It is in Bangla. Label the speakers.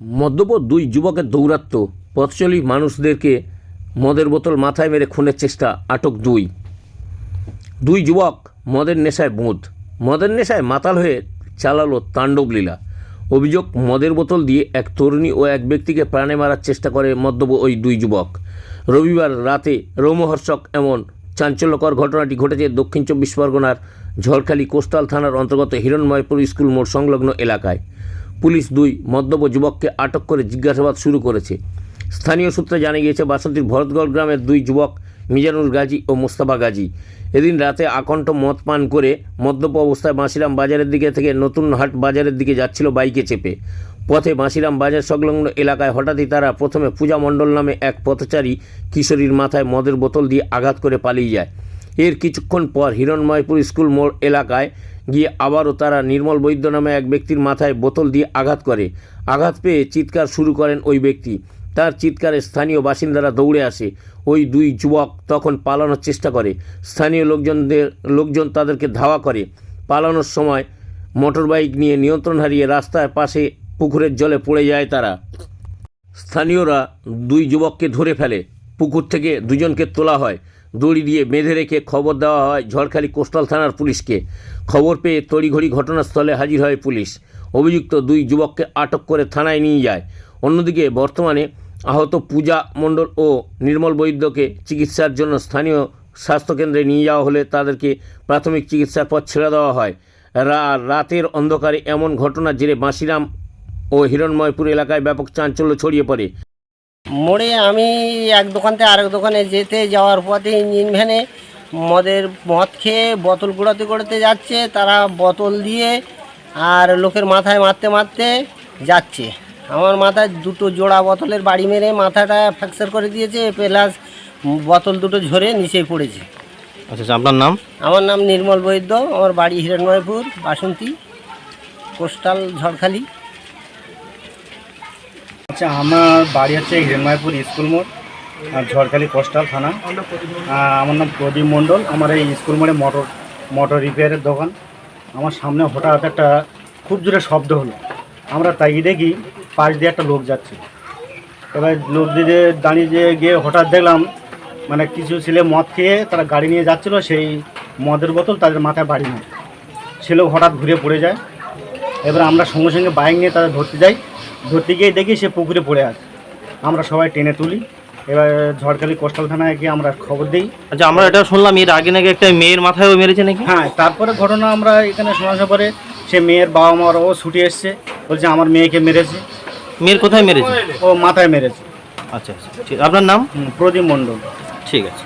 Speaker 1: মদ্যপ দুই যুবকের দৌরাত্ম। পথচলি মানুষদেরকে মদের বোতল মাথায় মেরে খুনের চেষ্টা, আটক দুই। দুই যুবক মদের নেশায় বোঁদ। মদের নেশায় মাতাল হয়ে চালালো তাণ্ডব লীলা। অভিযোগ, মদের বোতল দিয়ে এক তরুণী ও এক ব্যক্তিকে প্রাণে মারার চেষ্টা করে মদ্যপ ওই দুই যুবক। রবিবার রাতে রোমহর্ষক এমন চাঞ্চল্যকর ঘটনাটি ঘটেছে দক্ষিণ চব্বিশ পরগনার ঝড়খালি কোস্টাল থানার অন্তর্গত হিরণময়পুর স্কুল মোড় সংলগ্ন এলাকায়। পুলিশ দুই মদ্যপ যুবককে আটক করে জিজ্ঞাসাবাদ শুরু করেছে। স্থানীয় সূত্রে জানা গিয়েছে, বাসন্তীর ভরতগড় গ্রামের দুই যুবক মিজানুর গাজী ও মোস্তফা গাজী। এদিন রাতে আকণ্ঠ মদ পান করে মদ্যপ অবস্থায় বাঁশিরাম বাজারের দিকে থেকে নতুন হাট বাজারের দিকে যাচ্ছিল বাইকে চেপে। পথে বাঁশিরাম বাজার সংলগ্ন এলাকায় হঠাৎই তারা প্রথমে পূজা মণ্ডল নামে এক পথচারী কিশোরীর মাথায় মদের বোতল দিয়ে আঘাত করে পালিয়ে যায়। এর কিছুক্ষণ পর হিরণময়পুর স্কুল মোড় এলাকায় গিয়ে আবারও তারা নির্মল বৈদ্য নামে এক ব্যক্তির মাথায় বোতল দিয়ে আঘাত করে। আঘাত পেয়ে চিৎকার শুরু করেন ওই ব্যক্তি। তার চিৎকারে স্থানীয় বাসিন্দারা দৌড়ে আসে। ওই দুই যুবক তখন পালানোর চেষ্টা করে। স্থানীয় লোকজনদের, লোকজন তাদেরকে ধাওয়া করে। পালানোর সময় মোটরবাইক নিয়ে নিয়ন্ত্রণ হারিয়ে রাস্তার পাশে পুকুরের জলে পড়ে যায় তারা। স্থানীয়রা দুই যুবককে ধরে ফেলে। পুকুর থেকে দুজনকে তোলা হয়। দড়ি দিয়ে বেঁধে রেখে খবর দেওয়া হয় ঝড়খালি কোস্টাল থানার পুলিশকে। খবর পেয়ে তড়িঘড়ি ঘটনাস্থলে হাজির হয় পুলিশ। অভিযুক্ত দুই যুবককে আটক করে থানায় নিয়ে যায়। অন্যদিকে বর্তমানে আহত পূজা মণ্ডল ও নির্মল বৈদ্যকে চিকিৎসার জন্য স্থানীয় স্বাস্থ্যকেন্দ্রে নিয়ে যাওয়া হলে তাদেরকে প্রাথমিক চিকিৎসার পর ছেড়ে দেওয়া হয়। রা- রাতের অন্ধকারে এমন ঘটনার জেরে বাঁশিরাম ও হিরণময়পুর এলাকায় ব্যাপক চাঞ্চল্য ছড়িয়ে পড়ে।
Speaker 2: মোড়ে আমি এক দোকান থেকে আরেক দোকানে যেতে যাওয়ার পথে ইঞ্জিন ভ্যানে মদের মদ খেয়ে বোতল কুড়াতে কুড়াতে যাচ্ছে তারা বোতল দিয়ে আর লোকের মাথায় মারতে মারতে যাচ্ছে। আমার মাথায় দুটো জোড়া বোতলের বাড়ি মেরে মাথাটা ফ্র্যাকচার করে দিয়েছে প্লাস বোতল দুটো ঝরে নিচেই পড়েছে।
Speaker 3: আচ্ছা আচ্ছা আপনার নাম?
Speaker 2: আমার নাম নির্মল বৈদ্য আমার বাড়ি হিরণময়পুর বাসন্তী কোস্টাল ঝড়খালি।
Speaker 4: আচ্ছা আমার বাড়ি হচ্ছে হিরণময়পুর স্কুল মোড়, আর ঝড়খালি কোস্টাল থানা। আমার নাম প্রদীপ মণ্ডল, আমার এই স্কুল মোড়ে মোটর মোটর রিপেয়ারের দোকান। আমার সামনে হঠাৎ একটা খুব জোরে শব্দ হলো। আমরা তাই দেখি পাশ দিয়ে একটা লোক যাচ্ছে। এবার লোক দিয়ে দাঁড়িয়ে গিয়ে হঠাৎ দেখলাম মানে কিছু ছেলে মদ খেয়ে তারা গাড়ি নিয়ে যাচ্ছিল, সেই মদের বোতল তাদের মাথায় বাড়ি নেয়। ছেলেও হঠাৎ ঘুরে পড়ে যায়। এবার আমরা সঙ্গে সঙ্গে বাইক নিয়ে তাদের ধরতে যাই। ধরতে গিয়ে দেখি সে পুকুরে পড়ে আছে। আমরা সবাই টেনে তুলি। এবার ঝড়খালি কোস্টাল থানায় গিয়ে আমরা খবর দিই।
Speaker 3: আচ্ছা আমরা এটা শুনলাম এর আগে নাকি একটা মেয়ের মাথায় মেরেছে নাকি?
Speaker 4: হ্যাঁ তারপরে ঘটনা আমরা এখানে শোনার পরে সে মেয়ের বাবা মারাও ছুটে এসছে। বলছে আমার মেয়েকে মেরেছে।
Speaker 3: মেয়ের কোথায় মেরেছে?
Speaker 4: ও মাথায় মেরেছে।
Speaker 3: আচ্ছা আচ্ছা। ঠিক আপনার নাম?
Speaker 4: প্রদীপ মণ্ডল।
Speaker 3: ঠিক আছে।